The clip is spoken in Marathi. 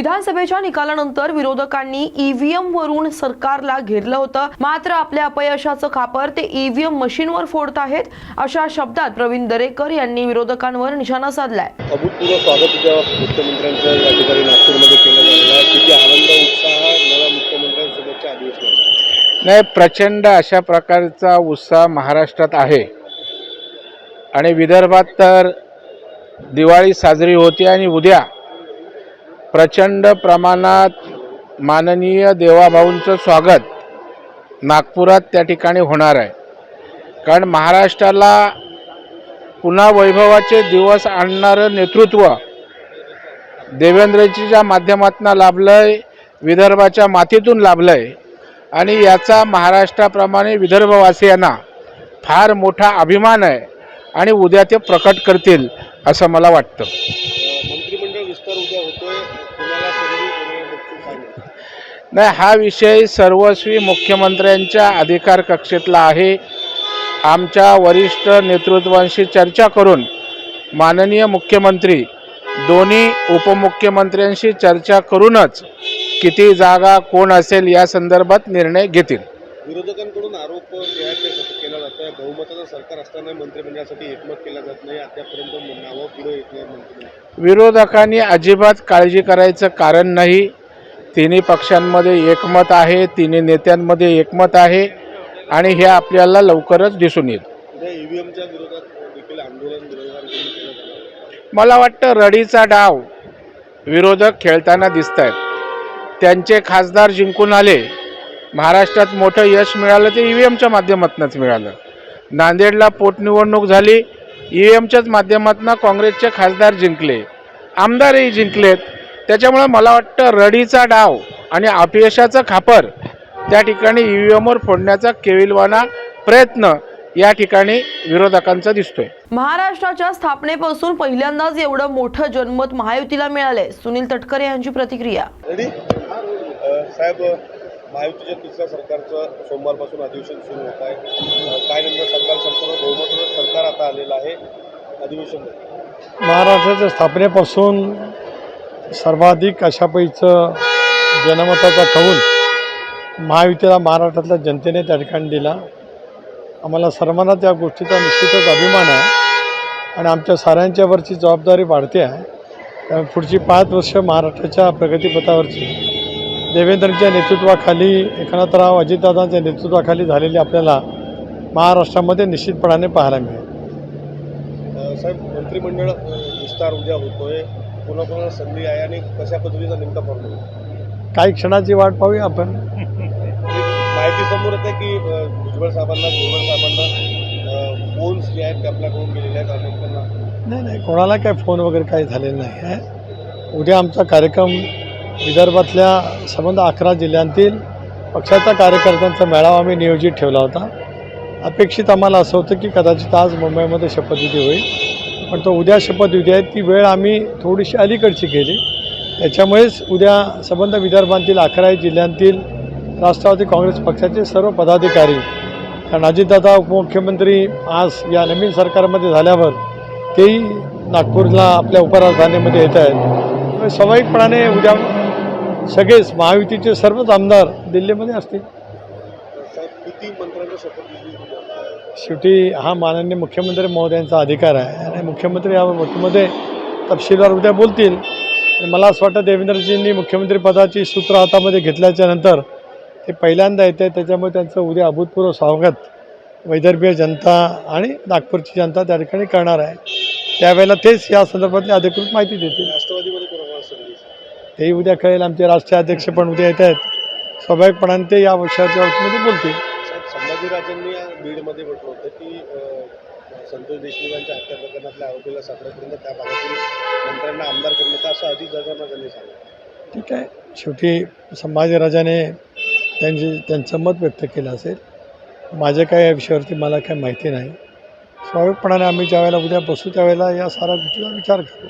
विधानसभेच्या निकालानंतर विरोधकांनी ईव्हीएम वरून सरकारला घेरलं होतं. मात्र आपल्या अपयशाचं खापर ते ईव्हीएम मशीनवर फोडत आहेत अशा शब्दात प्रवीण दरेकर यांनी विरोधकांवर निशाणा साधलाय. अभूतपूर्व स्वागत उद्या मुख्यमंत्र्यांचं या ठिकाणी नागपूरमध्ये केलं जाणार आहे किती आनंद उत्साह नव्या मुख्यमंत्र्यांसोबतच्या अधिवेशनाचा नाही प्रचंड अशा प्रकारचा उत्साह महाराष्ट्रात आहे. आणि विदर्भात तर दिवाळी साजरी होते आणि उद्या प्रचंड प्रमाणात माननीय देवाभाऊंचं स्वागत नागपुरात त्या ठिकाणी होणार आहे. कारण महाराष्ट्राला पुन्हा वैभवाचे दिवस आणणारं नेतृत्व देवेंद्रजीच्या माध्यमातून लाभलं आहे विदर्भाच्या मातीतून लाभलं आहे आणि याचा महाराष्ट्राप्रमाणे विदर्भवासियांना फार मोठा अभिमान आहे आणि उद्या ते प्रकट करतील असं मला वाटतं. नाही हा विषय सर्वस्वी मुख्यमंत्र्यांच्या अधिकार कक्षेतला आहे. आमच्या वरिष्ठ नेतृत्वांशी चर्चा करून माननीय मुख्यमंत्री दोन्ही उपमुख्यमंत्र्यांशी चर्चा करूनच किती जागा कोण असेल या संदर्भात निर्णय घेतील. विरोधकांकडून आरोप केला जात आहे बहुमताचं सरकार असताना मंत्रिमंडळासाठी एकमत केला जात नाही. अद्यापर्यंत नावं पुढे येत नाही विरोधकांनी अजिबात काळजी करायचं कारण नाही. तिन्ही पक्षांमध्ये एकमत आहे तिन्ही नेत्यांमध्ये एकमत आहे आणि हे आपल्याला लवकरच दिसून येईल. आहे. मला वाटतं रडीचा डाव विरोधक खेळताना दिसत आहेत त्यांचे खासदार जिंकून आले. महाराष्ट्रात मोठं यश मिळालं ते ई व्ही एमच्या माध्यमातूनच मिळालं. नांदेडला पोटनिवडणूक झाली. ई व्ही एमच्याच माध्यमातून काँग्रेसचे खासदार जिंकले. आमदारही जिंकलेत. त्याच्यामुळे मला वाटतं रडीचा डाव आणि अपयशाचं खापर त्या ठिकाणी ई व्ही एमवर फोडण्याचा केविलवाना प्रयत्न या ठिकाणी विरोधकांचा दिसतोय. महाराष्ट्राच्या स्थापनेपासून पहिल्यांदाच एवढं मोठं जनमत महायुतीला मिळालंय. सुनील तटकरे यांची प्रतिक्रिया. साहेब महायुतीच्या तिसऱ्या सरकारचं सोमवारपासून अधिवेशन सुरू होत आहे. काय नेमकं सरकार संपूर्ण बहुमताचं सरकार आता आलेलं आहे अधिवेशन महाराष्ट्राच्या स्थापनेपासून सर्वाधिक अशापैकीचं जनमताचा कौल महायुतीला महाराष्ट्रातल्या जनतेने त्या ठिकाणी दिला. आम्हाला सर्वांना त्या गोष्टीचा निश्चितच अभिमान आहे आणि आमच्या साऱ्यांच्यावरची जबाबदारी वाढते आहे. त्यामुळे पुढची पाच वर्ष महाराष्ट्राच्या प्रगतीपथावरची देवेंद्रच्या नेतृत्वाखाली एकनाथराव अजितदादांच्या नेतृत्वाखाली झालेली आपल्याला महाराष्ट्रामध्ये निश्चितपणाने पाहायला मिळेल. साहेब मंत्रिमंडळ विस्तार उद्या होतोय. कोणा कोणाला संधी आहे आणि कशा पद्धतीचा नेमका फॉर्म्युला काही क्षणाची वाट पाहूया आपण. माहिती समोर येते की भुजबळ साहेबांना भुजबळ साहेबांना फोन्स जे आहेत ते आपल्याकडून गेलेले आहेत त्यांना. नाही नाही कोणाला काय फोन वगैरे काही झालेलं नाही आहे उद्या आमचा कार्यक्रम विदर्भातल्या संबंध अकरा जिल्ह्यांतील पक्षाचा कार्यकर्त्यांचा मेळावा आम्ही नियोजित ठेवला होता. अपेक्षित आम्हाला असं होतं की कदाचित आज मुंबईमध्ये शपथविधी होईल. पण तो उद्या शपथविधी आहे ती वेळ आम्ही थोडीशी अलीकडची केली त्याच्यामुळेच उद्या संबंध विदर्भातील अकरा जिल्ह्यांतील राष्ट्रवादी काँग्रेस पक्षाचे सर्व पदाधिकारी कारण अजितदादा उपमुख्यमंत्री आज या नवीन सरकारमध्ये झाल्यावर तेही नागपूरला आपल्या उपराजधानीमध्ये येत आहेत. स्वाभाविकपणाने उद्या सगळेच महायुतीचे सर्वच आमदार दिल्लीमध्ये असतील साहेब किती मंत्र्यांचा शपथविधी उद्या? शेवटी हा माननीय मुख्यमंत्री महोदयांचा अधिकार आहे. आणि मुख्यमंत्री या बाबतीमध्ये तपशीलवार उद्या बोलतील. मला असं वाटतं देवेंद्रजींनी मुख्यमंत्रीपदाची सूत्र हातामध्ये घेतल्याच्या नंतर ते पहिल्यांदा येते त्याच्यामुळे त्यांचं उद्या अभूतपूर्व स्वागत वैदर्भीय जनता आणि नागपूरची जनता त्या ठिकाणी करणार आहे. त्यावेळेला तेच या संदर्भातली अधिकृत माहिती देतील. राष्ट्रवादीमध्ये तेही उद्या कळेल. आमचे राष्ट्रीय अध्यक्ष पण उद्या येत आहेत. स्वाभाविकपणाने ते या विषयाच्या बाबतीमध्ये बोलतील. साहेब संभाजीराजांनी या बीडमध्ये म्हटलं होतं की संतोष देशमुख यांच्या हत्या प्रकरणातल्या आरोपीला सापडेपर्यंत त्या भागातील मंत्र्यांना आमदार करण्याचा असं अधिक जगांना त्यांनी सांगितलं. ठीक आहे. शेवटी संभाजीराजाने त्यांचे त्यांचं मत व्यक्त केलं असेल. माझ्या काय या विषयावरती मला काय माहिती नाही. स्वाभाविकपणाने आम्ही ज्यावेळेला उद्या बसू त्यावेळेला या साऱ्या गोष्टीचा विचार करू.